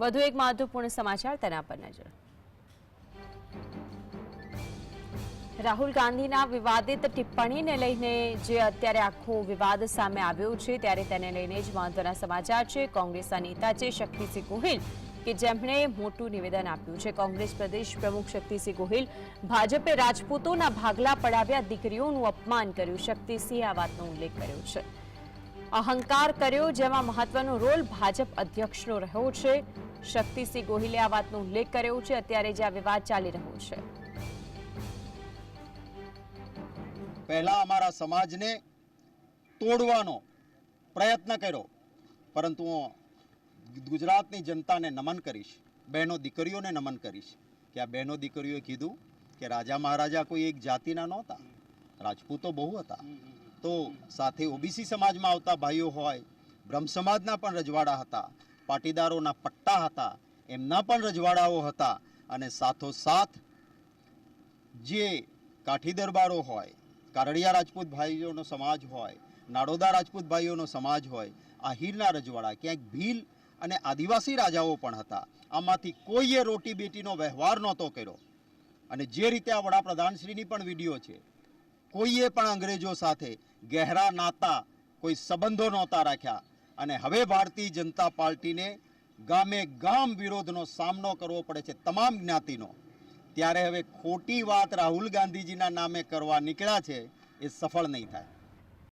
વધુ એક મહત્વપૂર્ણ સમાચાર તેના પર નજર. રાહુલ ગાંધીના વિવાદિત ટિપ્પણીને લઈને જે અત્યારે આખો વિવાદ સામે આવ્યો છે, ત્યારે તેને લઈને જ મહત્વના સમાચાર છે. કોંગ્રેસના નેતા છે શક્તિસિંહ ગોહિલ, કે જેમણે મોટું નિવેદન આપ્યું છે. કોંગ્રેસ પ્રદેશ પ્રમુખ શક્તિસિંહ ગોહિલ ભાજપે રાજપૂતોના ભાગલા પડાવ્યા દીકરીઓનું અપમાન કર્યું. શક્તિસિંહે આ વાતનો ઉલ્લેખ કર્યો છે. અહંકાર કર્યો, જેમાં મહત્વનો રોલ ભાજપ અધ્યક્ષનો રહ્યો છે. શક્તિસિંહ ગોહિલે આ વાતનો ઉલ્લેખ કર્યો છે. અત્યારે જે આ વિવાદ ચાલી રહ્યો છે. પહેલા અમારા સમાજને તોડવાનો પ્રયત્ન કર્યો, પરંતુ હું ગુજરાતની જનતાને નમન કરીશ, બહેનો દીકરીઓને નમન કરીશ કે આ બહેનો દીકરીઓએ કીધું કે રાજા મહારાજા કોઈ એક જાતિના નહોતા, રાજપૂતો બહુ હતા. તો સાથે ઓબીસી સમાજમાં આવતા ભાઈઓ હોય, બ્રહ્મ સમાજના પણ રજવાડા હતા પાટીદારોના પટ્ટા હતા, એમના પણ રજવાડાઓ હતા અને સાથોસાથ જે કાઠી દરબારો હોય, કારડિયા રાજપૂત ભાઈઓનો સમાજ હોય, નાડોદા રાજપૂત ભાઈઓનો સમાજ હોય, આહિરના રજવાડા, ક્યાંક ભીલ અને આદિવાસી રાજાઓ પણ હતા. આમાંથી કોઈએ રોટી બેટીનો વ્યવહાર નહોતો કર્યો. અને જે રીતે આ વડાપ્રધાનશ્રીની પણ વીડિયો છે, કોઈએ પણ અંગ્રેજો સાથે ગહેરા નાતા, કોઈ સંબંધો નહોતા રાખ્યા. અને હવે ભારતીય જનતા પાર્ટીને ગામે ગામ વિરોધનો સામનો કરવો પડે છે તમામ જ્ઞાતિનો. ત્યારે હવે ખોટી વાત રાહુલ ગાંધીજીના નામે કરવા નીકળ્યા છે એ સફળ નહીં થાય.